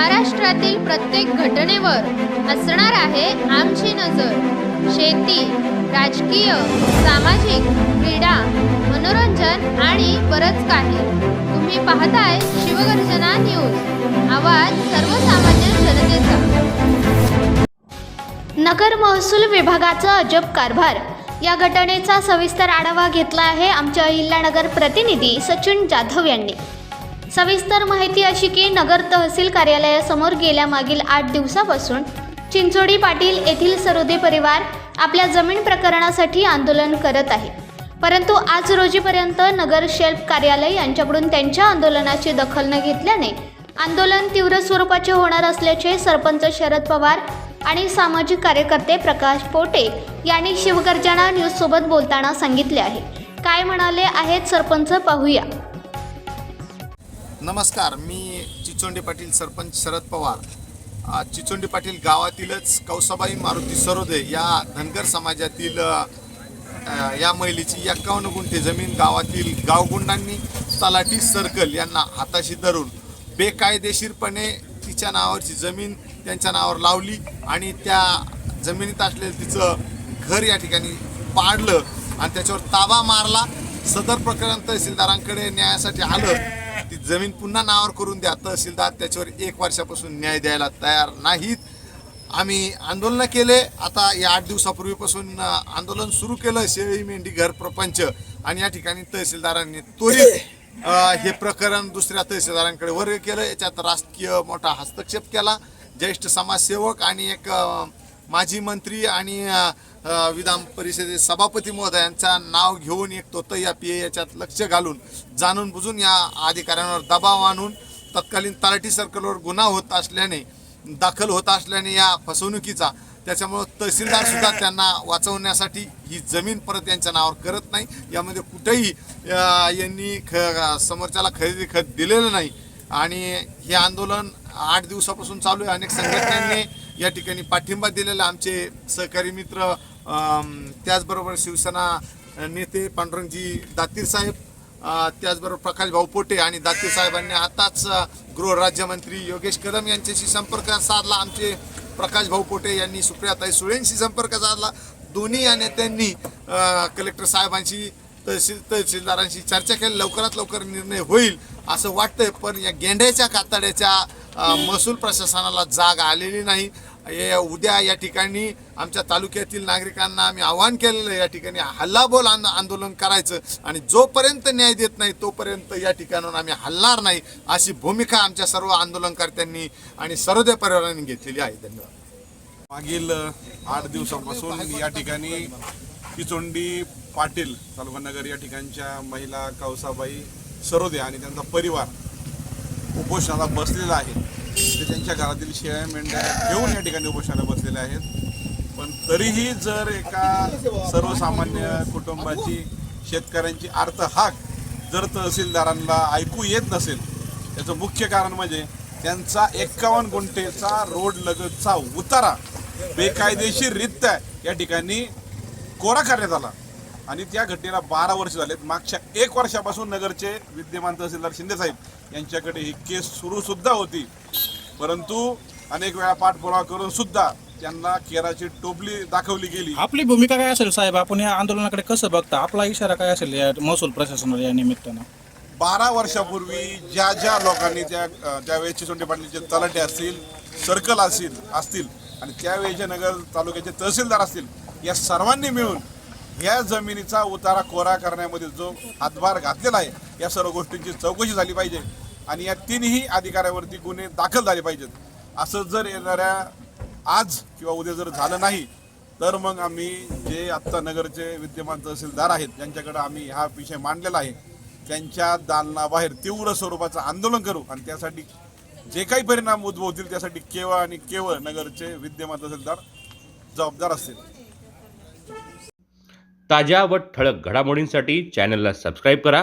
महाराष्ट्रातील प्रत्येक घटनेवर असणार आहे आमची नजर. शेती राजकीय सामाजिक क्रीडा मनोरंजन आणि बरंच काही. तुम्ही पाहताय शिवगर्जना न्यूज. आवाज सर्वसामान्य जनतेचा. नगर महसूल विभागाचा अजब कारभार. या घटनेचा सविस्तर आढावा घेतला आहे आमच्या अहिल्यानगर प्रतिनिधी सचिन जाधव यांनी. सविस्तर माहिती अशी की नगर तहसील कार्यालयासमोर गेल्या मागील आठ दिवसापासून चिंचोडी पाटील येथील सरोदे परिवार आपल्या जमीन प्रकरणासाठी आंदोलन करत आहे. परंतु आज रोजीपर्यंत नगर शेल्फ कार्यालय यांच्याकडून त्यांच्या आंदोलनाची दखल न घेतल्याने आंदोलन तीव्र स्वरूपाचे होणार असल्याचे सरपंच शरद पवार आणि सामाजिक कार्यकर्ते प्रकाश पोटे यांनी शिवगर्जना न्यूजसोबत बोलताना सांगितले आहे. काय म्हणाले आहेत सरपंच पाहूया. नमस्कार मी चिचोंडे पाटील सरपंच शरद पवार. चिचोंडे पाटील गावातीलच कौसाबाई मारुती सरोदे या धनगर समाजातील या महिलेची एक्कावन्न गुंठे जमीन गावातील गावगुंडांनी तलाठी सर्कल यांना हाताशी धरून बेकायदेशीरपणे तिच्या नावावरची जमीन त्यांच्या नावावर लावली आणि त्या जमिनीत असलेलं तिचं घर या ठिकाणी पाडलं आणि त्याच्यावर ताबा मारला. सदर प्रकरण तहसीलदारांकडे न्यायासाठी आलं. जमीन पुन्हा नावावर करून द्या. तहसीलदार त्याच्यावर एक वर्षापासून न्याय द्यायला तयार नाहीत. आम्ही आंदोलनं केले. आता या आठ दिवसापूर्वीपासून आंदोलन सुरू केलं. शेळी मेंढी घर प्रपंच आणि या ठिकाणी तहसीलदारांनी त्वरित हे प्रकरण दुसऱ्या तहसीलदारांकडे वर्ग केलं. याच्यात राजकीय मोठा हस्तक्षेप केला. ज्येष्ठ समाजसेवक आणि एक माजी मंत्री आणि विधान परिषदेचे सभापती महोदयांचा नाव घेऊन एक तोतया पी याच्यात लक्ष घालून जाणून बुजून या अधिकाऱ्यांवर दबाव आणून तत्कालीन तलाठी सर्कलवर गुन्हा होत असल्याने दाखल होत असल्याने या फसवणुकीचा त्याच्यामुळं तहसीलदार सुद्धा त्यांना वाचवण्यासाठी ही जमीन परत यांच्या नावावर करत नाही. यामध्ये कुठेही यांनी ख समोरच्याला खरेदी खत दिलेलं नाही. आणि हे आंदोलन आठ दिवसापासून चालू आहे. अनेक संघटनांनी या ठिकाणी पाठिंबा दिलेला आमचे सहकारी मित्र त्याचबरोबर शिवसेना नेते पांडुरंगजी दातीर साहेब त्याचबरोबर प्रकाश भाऊ पोटे आणि दातीर साहेबांनी आताच गृहराज्यमंत्री योगेश कदम यांच्याशी संपर्क साधला. आमचे प्रकाश भाऊ पोटे यांनी सुप्रियाताई सुळेंशी संपर्क साधला. दोन्ही या नेत्यांनी कलेक्टर साहेबांशी तहसील तहसीलदारांशी चर्चा केली. लवकरात लवकर निर्णय होईल असं वाटतंय पण या गेंड्याच्या कातड्याच्या महसूल प्रशासनाला जाग आलेली नाही. उद्या या ठिकाणी आमच्या तालुक्यातील नागरिकांना आम्ही आवाहन केलेलं या ठिकाणी हल्लाबोल आंदोलन करायचं आणि जोपर्यंत न्याय देत नाही तोपर्यंत या ठिकाणाहून आम्ही हलणार नाही अशी भूमिका आमच्या सर्व आंदोलनकर्त्यांनी आणि सर्वोदय परिवारांनी घेतलेली आहे. धन्यवाद. मागील आठ दिवसापासून या ठिकाणी किचोंडी पाटील तालुकानगर या ठिकाणच्या महिला कौसाबाई सरोदे आणि त्यांचा परिवार उपोषणाला बसलेला आहे. ते त्यांच्या घरातील शेळ्या मेंढ्या घेऊन या ठिकाणी उपोषणाला बसलेले आहेत. पण तरीही जर एका सर्वसामान्य कुटुंबाची शेतकऱ्यांची अर्थ हाक जर तहसीलदारांना ऐकू येत नसेल त्याचं मुख्य कारण म्हणजे त्यांचा एक्कावन्न गुंठेचा रोड लगतचा उतारा बेकायदेशीररित्या या ठिकाणी कोरा करण्यात आला. आणि त्या घटनेला बारा वर्ष झालेत. मागच्या एक वर्षापासून नगरचे विद्यमान तहसीलदार शिंदेसाहेब यांच्याकडे ही केस सुरू सुद्धा होती. परंतु अनेक वेळा पाठपुरावा करून सुद्धा त्यांना केराची टोपली दाखवली गेली. आपली भूमिका काय असेल साहेब? आपण या आंदोलनाकडे कसं बघता? आपला इशारा काय असेल या महसूल प्रशासनाला या निमित्तानं? बारा वर्षापूर्वी ज्या ज्या लोकांनी त्या अ, त्यावेळेस चिचोंडी पाटलीचे तलाटे असतील सर्कल असतील असतील आणि त्यावेळेचे नगर तालुक्याचे तहसीलदार असतील या सर्वांनी मिळून ह्या जमिनीचा उतारा कोरा करण्यामध्ये जो हातभार घातलेला आहे या सर्व गोष्टींची चौकशी झाली पाहिजे. आणि या तिन्ही अधिकाऱ्यावरती गुन्हे दाखल झाले पाहिजेत. असं जर येणाऱ्या आज किंवा उद्या जर झालं नाही तर मग आम्ही जे आत्ता नगरचे विद्यमान तहसीलदार आहेत ज्यांच्याकडे आम्ही हा विषय मांडलेला आहे त्यांच्या दालनाबाहेर तीव्र स्वरूपाचं आंदोलन करू आणि त्यासाठी जे काही परिणाम उद्भवतील त्यासाठी केवळ आणि केवळ नगरचे विद्यमान तहसीलदार जबाबदार असतील. ताज्या व ठळक घडामोडींसाठी चॅनलला सबस्क्राईब करा.